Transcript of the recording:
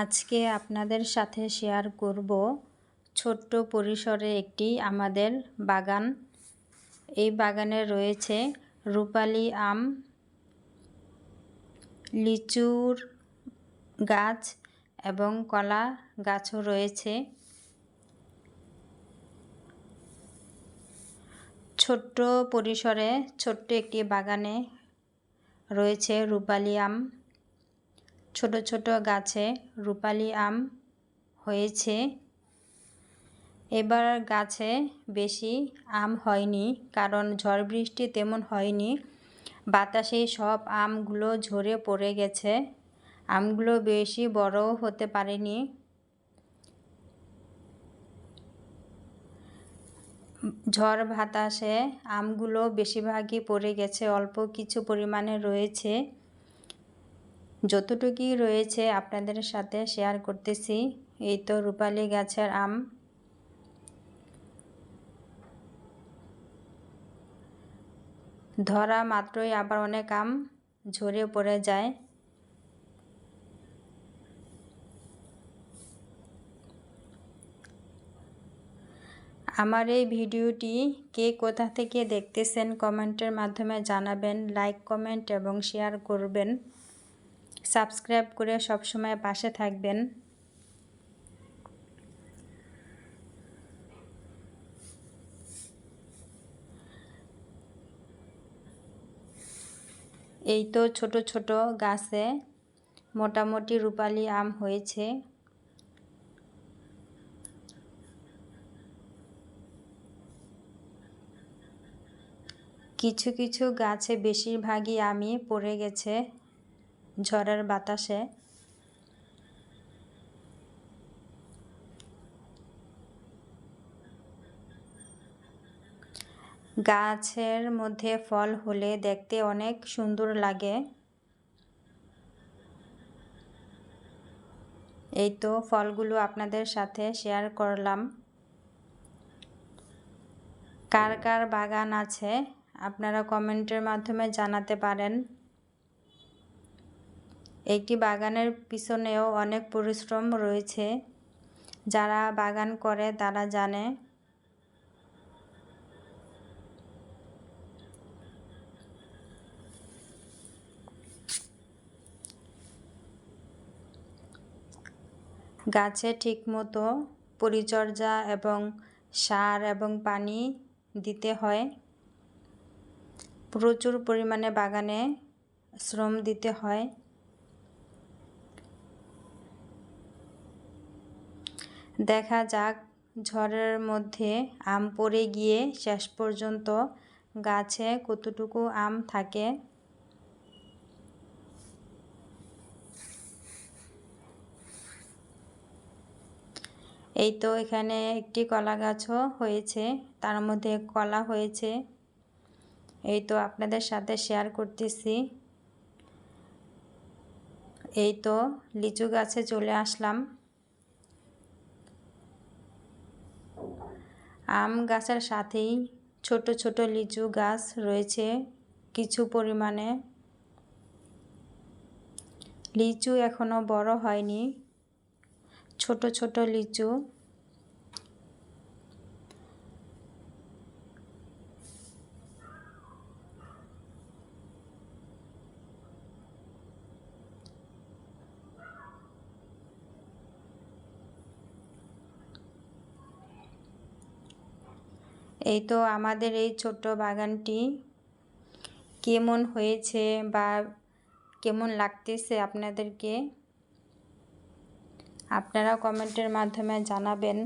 আজকে আপনাদের সাথে শেয়ার করব ছোট্ট পরিসরে একটি আমাদের বাগান। এই বাগানে রয়েছে রূপালি আম, লিচুর গাছ এবং কলা গাছও রয়েছে। ছোট্ট পরিসরে ছোট্ট একটি বাগানে রয়েছে রূপালি আম। ছোট ছোট গাছে রূপালি আম হয়েছে। এবার গাছে বেশি আম হয়নি, কারণ ঝড় বৃষ্টি তেমন হয়নি। বাতাসে সব আমগুলো ঝরে পড়ে গেছে। আমগুলো বেশি বড়ও হতে পারেনি। ঝড় বাতাসে আমগুলো বেশিরভাগই পড়ে গেছে, অল্প কিছু পরিমাণে রয়েছে। যতটুকুই রয়েছে আপনাদের সাথে শেয়ার করতেছি, এই তো রূপালি গাছের আম। ধরা মাত্রই আবার অনেক আম ঝরে পড়ে যায়। আমার এই ভিডিওটি কে কোথা থেকে দেখতেছেন কমেন্টের মাধ্যমে জানাবেন লাইক কমেন্ট এবং শেয়ার করবেন। সাবস্ক্রাইব করে সবসময় পাশে থাকবেন। এই তো ছোট ছোট গাছে মোটামুটি রূপালি আম হয়েছে। কিছু কিছু গাছে বেশিরভাগই আমি পড়ে গেছে। ঝড়ের বাতাসে। গাছের মধ্যে ফল হলে দেখতে অনেক সুন্দর লাগে। এই তো ফলগুলো আপনাদের সাথে শেয়ার করলাম। কার কার বাগান আছে, আপনারা কমেন্টের মাধ্যমে জানাতে পারেন। একটি বাগানের পিছনেও অনেক পরিশ্রম রয়েছে। যারা বাগান করে, তারা জানে। গাছে ঠিকমতো পরিচর্যা এবং সার এবং পানি দিতে হয়। প্রচুর পরিমাণে বাগানে শ্রম দিতে হয়। দেখা যাক, ঝড়ের মধ্যে আম পড়ে গিয়ে শেষ পর্যন্ত গাছে কতটুকু আম থাকে। এই তো এখানে একটি কলা গাছও হয়েছে, তার মধ্যে কলা হয়েছে। এই তো আপনাদের সাথে শেয়ার করতেছি। এই তো লিচু গাছে চলে আসলাম। আম গাছের সাথেই ছোট ছোট লিচু গাছ রয়েছে কিছু পরিমাণে। লিচু এখনও বড় হয়নি। ছোট ছোট লিচু এই তো আমাদের এই ছোট্ট বাগানটি কেমন হয়েছে বা কেমন লাগতেছে আপনাদেরকে? আপনারা কমেন্টের মাধ্যমে জানাবেন।